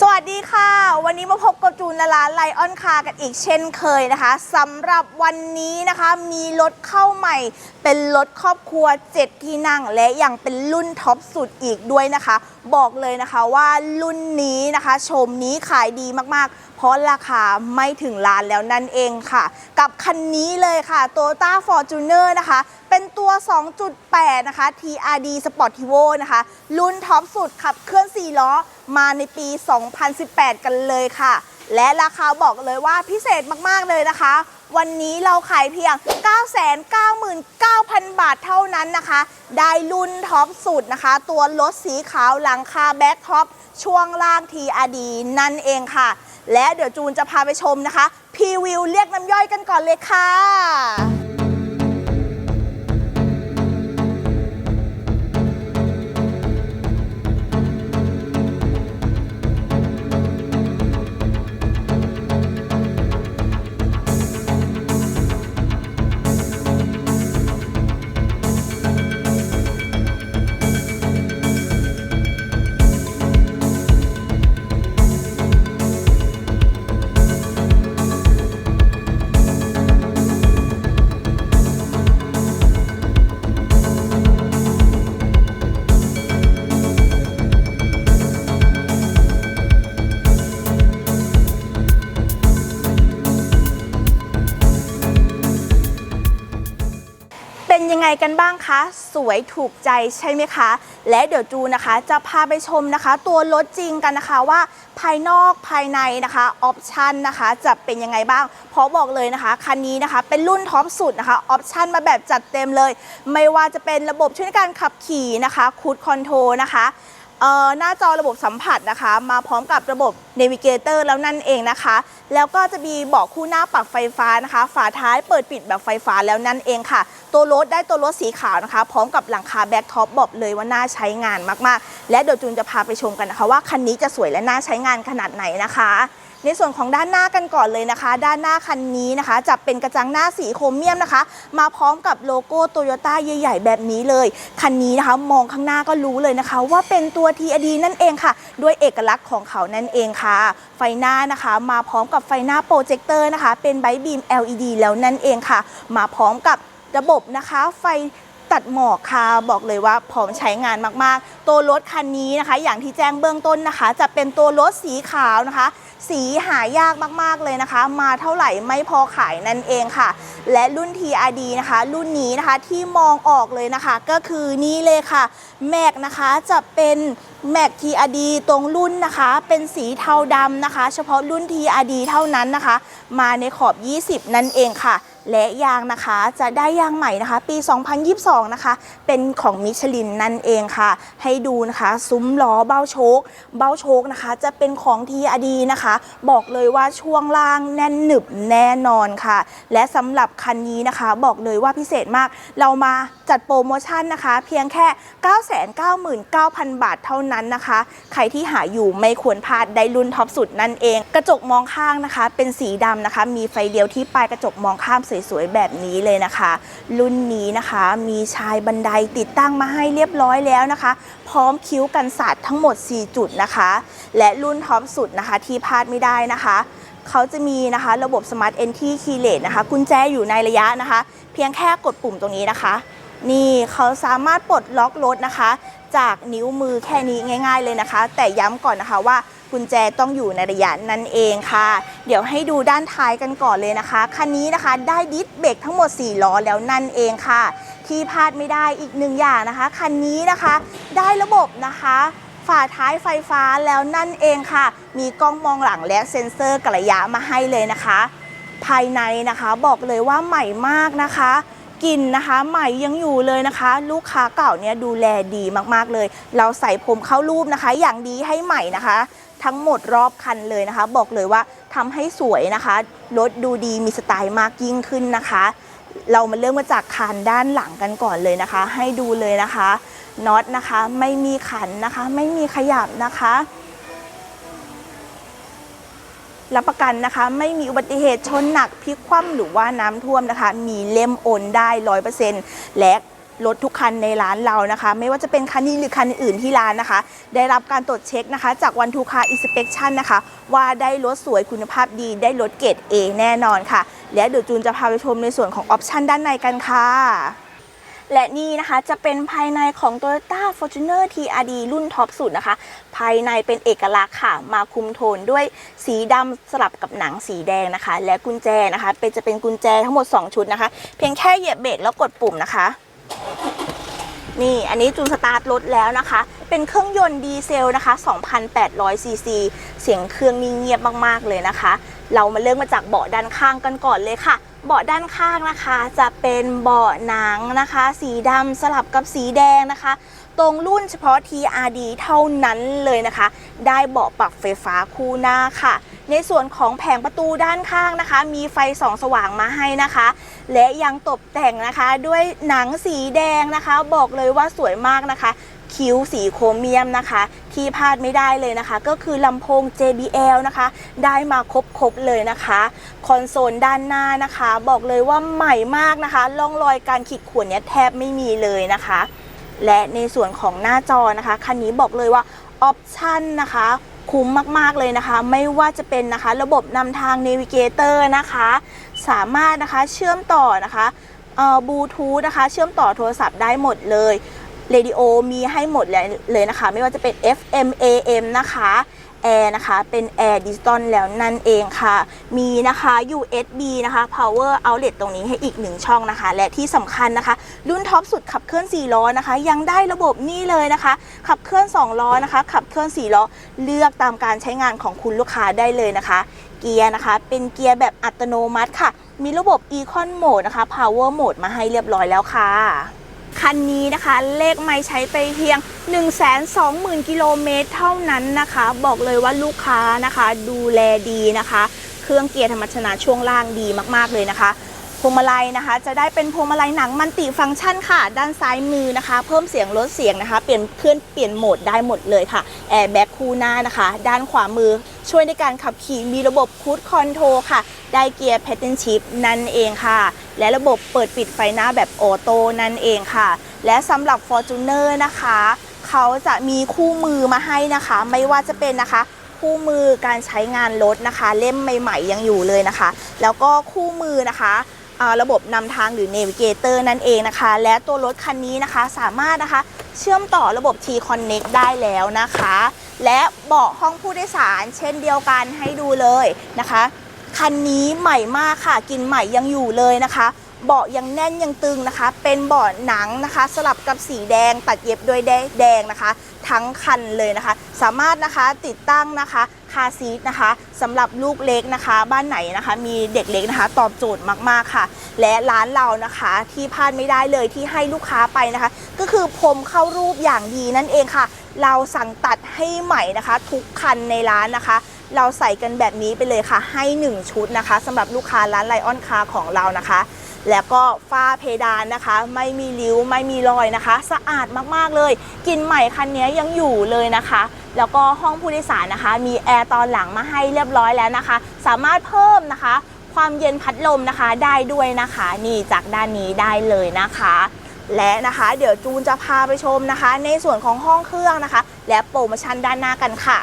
สวัสดีค่ะ วันนี้มาพบกับจูนและร้านไลออนคากันอีกเช่นเคยนะคะสำหรับวันนี้นะคะมีรถเข้าใหม่ เป็นรถครอบครัว 7 ที่นั่ง และยังเป็นรุ่นท็อปสุดอีกด้วยนะคะ บอกเลยนะคะว่ารุ่นนี้นะคะ ชมนี้ขายดีมากๆ เพราะราคาไม่ถึงล้านแล้วนั่นเองค่ะ กับคันนี้เลยค่ะ Toyota Fortuner นะคะ เป็นตัว 2.8 นะคะ TRD Sportivo นะคะ รุ่นท็อปสุดขับเคลื่อน 4 ล้อ มาในปี 2018 กันเลยค่ะ และราคาบอกเลยว่าพิเศษมาก ๆ เลยนะคะ วันนี้เราขายเพียง 999,000 บาทเท่านั้นนะคะ ได้รุ่นท็อปสุดนะคะ ตัวรถสีขาวหลังคาแบ็คท็อปช่วงล่าง TRD นั่นเองค่ะ และเดี๋ยวจูนจะพาไปชมนะคะพรีวิวเรียกน้ำย่อยกันก่อนเลยค่ะ ไงกันบ้างคะ สวยถูกใจใช่ไหมคะ และเดี๋ยวจูนะคะจะพาไปชมนะคะ ตัวรถจริงกันนะคะว่าภายนอกภายในนะคะออปชันนะคะจะเป็นยังไงบ้าง เพราะบอกเลยนะคะ คันนี้นะคะเป็นรุ่นท็อปสุดนะคะออปชันมาแบบจัดเต็มเลย ไม่ว่าจะเป็นระบบช่วยในการขับขี่นะคะคูดคอนโทรนะคะ หน้าจอระบบสัมผัสนะคะ มาพร้อมกับระบบเนวิเกเตอร์แล้วนั่นเองนะคะ แล้วก็จะมีเบาะคู่หน้าปรับไฟฟ้านะคะ ฝาท้ายเปิดปิดแบบไฟฟ้าแล้วนั่นเองค่ะ ตัวรถได้ตัวรถสีขาวนะคะ พร้อมกับหลังคาแบ็คท็อปบอกเลยว่าน่าใช้งานมากๆ และเดี๋ยวจูนจะพาไปชมกันนะคะว่าคันนี้จะสวยและน่าใช้งานขนาดไหนนะคะ ในส่วนของด้านหน้ากันก่อนเลยนะคะ ด้านหน้าคันนี้นะคะ จะเป็นกระจังหน้าสีโครเมียมนะคะ มาพร้อมกับโลโก้โตโยต้าใหญ่ ๆ แบบนี้เลย คันนี้นะคะมองข้างหน้าก็รู้เลยนะคะ ว่าเป็นตัว TRD นั่นเองค่ะ ด้วยเอกลักษณ์ของเขานั่นเองค่ะ ไฟหน้านะคะ มาพร้อมกับไฟหน้าโปรเจคเตอร์นะคะ เป็นไบบีม LED แล้วนั่นเองค่ะ มาพร้อมกับระบบนะคะ ไฟตัดหมอกค่ะบอกเลยว่าพร้อมใช้งานมากๆ ตัวรถคันนี้นะคะ อย่างที่แจ้งเบื้องต้นนะคะ จะเป็นตัวรถสีขาวนะคะ สีหายากมากๆเลยนะคะ มาเท่าไหร่ไม่พอขายนั่นเองค่ะ และรุ่น TRD นะคะ รุ่นนี้นะคะที่มองออกเลยนะคะ ก็คือนี่เลยค่ะ แม็กนะคะจะเป็นแม็ก TRD ตรงรุ่นนะคะ เป็นสีเทาดำนะคะ เฉพาะรุ่น TRD เท่านั้นนะคะ มาในขอบ 20 นั่นเองค่ะ และยางนะคะจะได้ยางใหม่นะคะ ปี 2022 นะคะ เป็นของมิชลินนั่นเองค่ะ ให้ดูนะคะซุ้มล้อเบ้าโชค เบ้าโชคนะคะ จะเป็นของ TRD นะคะ บอกเลยว่าช่วงล่างแน่นหนึบแน่นอนค่ะ และสำหรับคันนี้นะคะ บอกเลยว่าพิเศษมาก เรามาจัดโปรโมชั่นนะคะ เพียงแค่ 999,000 บาทเท่านั้นนะคะ ใครที่หาอยู่ไม่ควรพลาดได้รุ่นท็อปสุดนั่นเอง กระจกมองข้างนะคะ เป็นสีดำนะคะ มีไฟเลี้ยวที่ปลายกระจกมองข้ามสสวยๆแบบนี้เลยนะคะ รุ่นนี้นะคะมีชายบันไดติดตั้งมาให้เรียบร้อยแล้วนะคะ พร้อมคิ้วกันสาดทั้งหมด 4 จุดนะคะ และรุ่นท็อปสุดนะคะที่พลาดไม่ได้นะคะเขาจะมีนะคะระบบ Smart Entry Keyless นะคะ กุญแจอยู่ในระยะนะคะ เพียงแค่กดปุ่มตรงนี้นะคะ นี่เขาสามารถปลดล็อกรถนะคะ จากนิ้วมือแค่นี้ง่าย ๆเลยนะคะ แต่ย้ำก่อนนะคะว่า กุญแจต้องอยู่ในระยะนั่นเองค่ะ เดี๋ยวให้ดูด้านท้ายกันก่อนเลยนะคะ คันนี้นะคะได้ดิสเบรกทั้งหมด 4 ล้อแล้วนั่นเองค่ะ ที่พลาดไม่ได้อีกหนึ่งอย่างนะคะ คันนี้นะคะได้ระบบนะคะฝาท้ายไฟฟ้าแล้วนั่นเองค่ะ มีกล้องมองหลังและเซ็นเซอร์กระยะมาให้เลยนะคะ ภายในนะคะบอกเลยว่าใหม่มากนะคะกลิ่นนะคะใหม่ยังอยู่เลยนะคะ ลูกค้าเก่าเนี่ยดูแลดีมากๆเลย เราใส่ผมเข้ารูปนะคะ อย่างดีให้ใหม่นะคะ ทั้งหมดรอบคันเลยนะคะ บอกเลยว่าทำให้สวยนะคะรถดูดีมีสไตล์มากยิ่งขึ้นนะคะ เรามาเริ่มมาจากคานด้านหลังกันก่อนเลยนะคะ ให้ดูเลยนะคะน็อตนะคะไม่มีขันนะคะ ไม่มีขยับนะคะรับประกันนะคะ ไม่มีอุบัติเหตุชนหนักพลิกคว่ำหรือว่าน้ำท่วมนะคะ มีเล่มโอนได้ร้อยเปอร์เซ็นต์และ รถทุกคันในร้านเรานะคะ ไม่ว่าจะเป็นคันนี้หรือคันอื่นที่ร้านนะคะ ได้รับการตรวจเช็คนะคะ จากวันทูคาอินสเปคชั่นนะคะ ว่าได้รถสวยคุณภาพดี ได้รถเกรด A แน่นอนค่ะ และเดี๋ยวจูนจะพาไปชมในส่วนของออปชันด้านในกันค่ะและนี่นะคะจะเป็นภายในของ Toyota Fortuner TRD รุ่นท็อปสุดนะคะ ภายในเป็นเอกลักษณ์ค่ะ มาคุมโทนด้วยสีดำสลับกับหนังสีแดงนะคะ และกุญแจนะคะ เป็นจะเป็นกุญแจทั้งหมด 2 ชุดนะคะ เพียงแค่เหยียบเบรกแล้วกดปุ่มนะคะ นี่อันนี้จูนสตาร์ทรถแล้วนะคะ เป็นเครื่องยนต์ดีเซลนะคะ 2,800 ซีซี เสียงเครื่องนี่เงียบมากๆเลยนะคะ เรามาเริ่มมาจากเบาะด้านข้างกันก่อนเลยค่ะเบาะด้านข้างนะคะ จะเป็นเบาะหนังนะคะ สีดำสลับกับสีแดงนะคะ ตรงรุ่นเฉพาะ TRD เท่านั้นเลยนะคะ ได้เบาะปรับไฟฟ้าคู่หน้าค่ะ ในส่วนของแผงประตูด้านข้างนะคะ มีไฟส่องสว่างมาให้นะคะ และยังตกแต่งนะคะด้วยหนังสีแดงนะคะ บอกเลยว่าสวยมากนะคะ คิ้วสีโครเมียมนะคะ ที่พลาดไม่ได้เลยนะคะ ก็คือลำโพง JBL นะคะ ได้มาครบๆเลยนะคะ คอนโซลด้านหน้านะคะ บอกเลยว่าใหม่มากนะคะร่องรอยการขีดข่วนเนี้ยแทบไม่มีเลยนะคะ และในส่วนของหน้าจอนะคะคันนี้บอกเลยว่าออปชันนะคะคุ้มมาก ๆ เลยนะคะ ไม่ว่าจะเป็นนะคะ ระบบนำทาง Navigator นะคะ สามารถนะคะเชื่อมต่อนะคะบลูทูธนะคะ เชื่อมต่อโทรศัพท์ได้หมดเลย เรดิโอมีให้หมดเลยนะคะ ไม่ว่าจะเป็น FM AM นะคะแอร์นะคะเป็นแอร์ดิจิตอลแล้วนั่นเองค่ะ มีนะคะ USB นะคะ power outlet ตรงนี้ให้อีกหนึ่งช่องนะคะ และที่สำคัญนะคะ รุ่นท็อปสุดขับเคลื่อน4ล้อนะคะ ยังได้ระบบนี่เลยนะคะ ขับเคลื่อน2ล้อนะคะ ขับเคลื่อน4ล้อเลือกตามการใช้งานของคุณลูกค้าได้เลยนะคะ เกียร์นะคะ เป็นเกียร์แบบอัตโนมัติค่ะ มีระบบ Econ Mode นะคะ Power Mode มาให้เรียบร้อยแล้วค่ะ คันนี้นะคะ เลขไม่ใช้ไปเพียง 120,000 กิโลเมตรเท่านั้นนะคะ บอกเลยว่าลูกค้านะคะ ดูแลดีนะคะ เครื่องเกียร์ธรรมชนะช่วงล่างดีมากๆเลยนะคะพวงมาลัยนะคะ จะได้เป็นพวงมาลัยหนังมันติฟังก์ชันค่ะ ด้านซ้ายมือนะคะ เพิ่มเสียงลดเสียงนะคะ เปลี่ยนเคลื่อนเปลี่ยนโหมดได้หมดเลยค่ะแอร์แบ็คคู่หน้านะคะ ด้านขวามือ ช่วยในการขับขี่มีระบบคูดคอนโทรค่ะ ได้เกียร์แพทเทิร์นชิพนั่นเองค่ะ และระบบเปิดปิดไฟหน้าแบบออโต้นั่นเองค่ะ และสำหรับ Fortuner นะคะ เขาจะมีคู่มือมาให้นะคะ ไม่ว่าจะเป็นนะคะคู่มือการใช้งานรถนะคะ เล่มใหม่ ๆ ยังอยู่เลยนะคะ แล้วก็คู่มือนะคะ ระบบนำทางหรือ Navigator นั่นเองนะคะ และตัวรถคันนี้นะคะสามารถนะคะเชื่อมต่อระบบ T Connect ได้แล้วนะคะ และเบาะห้องผู้โดยสาร เช่นเดียวกันให้ดูเลยนะคะ คันนี้ใหม่มากค่ะกินใหม่ยังอยู่เลยนะคะ เบาะยังแน่นยังตึงนะคะ เป็นเบาะหนังนะคะ สลับกับสีแดงตัดเย็บด้วยแดงนะคะ ทั้งคันเลยนะคะ สามารถนะคะติดตั้งนะคะาซีทนะคะสำหรับลูกเล็กนะคะ บ้านไหนนะคะ มีเด็กเล็กนะคะ ตอบโจทย์มากๆค่ะ และร้านเรานะคะที่พลาดไม่ได้เลยที่ให้ลูกค้าไปนะคะ ก็คือพรมเข้ารูปอย่างดีนั่นเองค่ะ เราสั่งตัดให้ใหม่นะคะ ทุกคันในร้านนะคะ เราใส่กันแบบนี้ไปเลยค่ะ ให้ 1 ชุดนะคะสำหรับลูกค้าร้านไลออนคาของเรานะคะแล้วก็ฝ้าเพดานนะคะ ไม่มีริ้วไม่มีรอยนะคะ สะอาดมากๆเลยกลินใหม่คันนี้ยังอยู่เลยนะคะ แล้วก็ห้องผู้โดยสารนะคะ มีแอร์ตอนหลังมาให้เรียบร้อยแล้วนะคะ สามารถเพิ่มนะคะ ความเย็นพัดลมนะคะได้ด้วยนะคะ นี่จากด้านนี้ได้เลยนะคะ และนะคะเดี๋ยวจูนจะพาไปชมนะคะ ในส่วนของห้องเครื่องนะคะ และโปรโมชั่นด้านหน้ากันค่ะ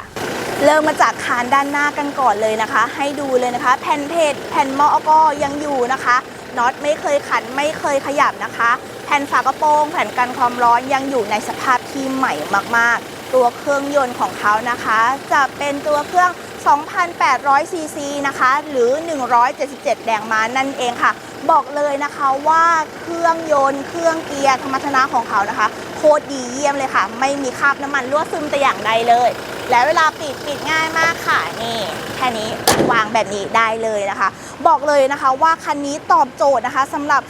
เริ่มมาจากคานด้านหน้ากันก่อนเลยนะคะ ให้ดูเลยนะคะ แผ่นเพจแผ่นมอก็ยังอยู่นะคะน็อตไม่เคยขันไม่เคยขยับนะคะ แผ่นฝากระโปรง แผ่นกันความร้อนยังอยู่ในสภาพที่ใหม่มากๆ ตัวเครื่องยนต์ของเขานะคะ จะเป็นตัวเครื่อง 2,800 ซีซีนะคะ หรือ 177 แรงม้านั่นเองค่ะ บอกเลยนะคะว่าเครื่องยนต์เครื่องเกียร์ธรรมชนะของเขานะคะ โคตรดีเยี่ยมเลยค่ะ ไม่มีคราบน้ำมันรั่วซึมแต่อย่างใดเลย และเวลาปิดปิดง่ายมากค่ะนี่แค่นี้วางแบบนี้ได้เลยนะคะ บอกเลยนะคะว่าคันนี้ตอบโจทย์นะคะสำหรับ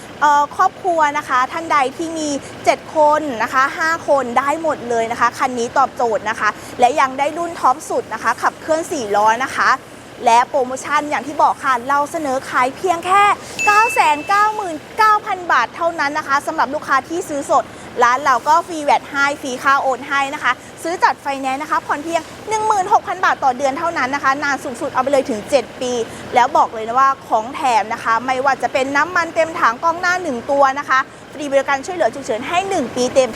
ครอบครัวนะคะ ท่านใดที่มี 7 คนนะคะ 5 คนได้หมดเลยนะคะ คันนี้ตอบโจทย์นะคะ และยังได้รุ่นท็อปสุดนะคะ ขับเคลื่อน4ล้อนะคะและโปรโมชั่นอย่างที่บอกค่ะเราเสนอขายเพียงแค่ 999,000 บาทเท่านั้นนะคะสำหรับลูกค้าที่ซื้อสด ร้านเราก็ฟรีแวตให้ฟรีค่าโอนให้นะคะ ซื้อจัดไฟแนนซ์นะคะผ่อนเพียง 16,000 บาทต่อเดือนเท่านั้นนะคะ นานสูงสุดเอาไปเลยถึง 7 ปี แล้วบอกเลยนะว่าของแถมนะคะ ไม่ว่าจะเป็นน้ำมันเต็มถังกล้องหน้า 1 ตัวนะคะฟรีบริการช่วยเหลือฉุกเฉินให้ 1 ปีเต็ม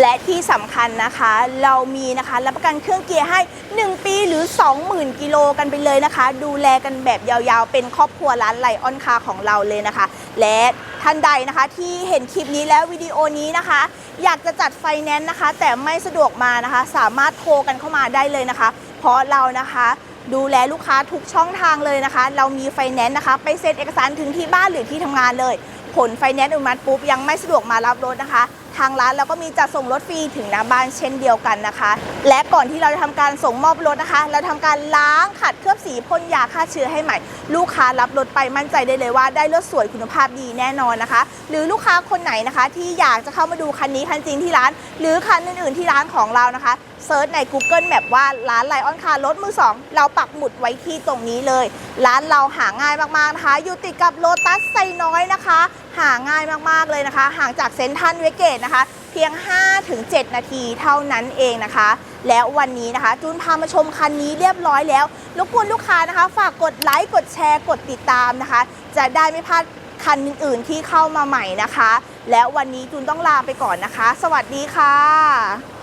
และที่สำคัญนะคะ เรามีนะคะรับประกันเครื่องเกียร์ให้ 1 ปีหรือ 20,000 กิโลกันไปเลยนะคะ ดูแลกันแบบยาวๆ เป็นครอบครัวร้านไลออนคาของเราเลยนะคะ และท่านใดนะคะที่เห็นคลิปนี้แล้ววิดีโอนี้นะคะ อยากจะจัดไฟแนนซ์นะคะ แต่ไม่สะดวกมานะคะ สามารถโทรกันเข้ามาได้เลยนะคะ เพราะเรานะคะดูแลลูกค้าทุกช่องทางเลยนะคะ เรามีไฟแนนซ์นะคะ ไปเซ็นเอกสารถึงที่บ้านหรือที่ทำงานเลย ผลไฟแนนซ์อนุมัติปุ๊บยังไม่สะดวกมารับรถนะคะ ทางร้านเราก็มีจัดส่งรถฟรีถึงหน้าบ้านเช่นเดียวกันนะคะ และก่อนที่เราจะทำการส่งมอบรถนะคะ เราทำการล้างขัดเคลือบสีพ่นยาฆ่าเชื้อให้ใหม่ ลูกค้ารับรถไปมั่นใจได้เลยว่าได้รถสวยคุณภาพดีแน่นอนนะคะ หรือลูกค้าคนไหนนะคะ ที่อยากจะเข้ามาดูคันนี้คันจริงที่ร้าน หรือคันอื่นๆที่ร้านของเรานะคะ เซิร์ชใน Google Map ว่าร้านไลออนคาร์รถมือสองเราปักหมุดไว้ที่ตรงนี้เลย ร้านเราหาง่ายมากๆนะคะ อยู่ติดกับโลตัสไซน้อยนะคะ หาง่ายมากๆเลยนะคะ ห่างจากเซ็นทรัลเวเกตนะคะ เพียง 5-7 นาทีเท่านั้นเองนะคะแล้ววันนี้นะคะ จูนพามาชมคันนี้เรียบร้อยแล้วรบกวนลูกค้านะคะ ฝากกดไลค์กดแชร์กดติดตามนะคะ จะได้ไม่พลาดคันอื่นๆที่เข้ามาใหม่นะคะ แล้ววันนี้จูนต้องลาไปก่อนนะคะ สวัสดีค่ะ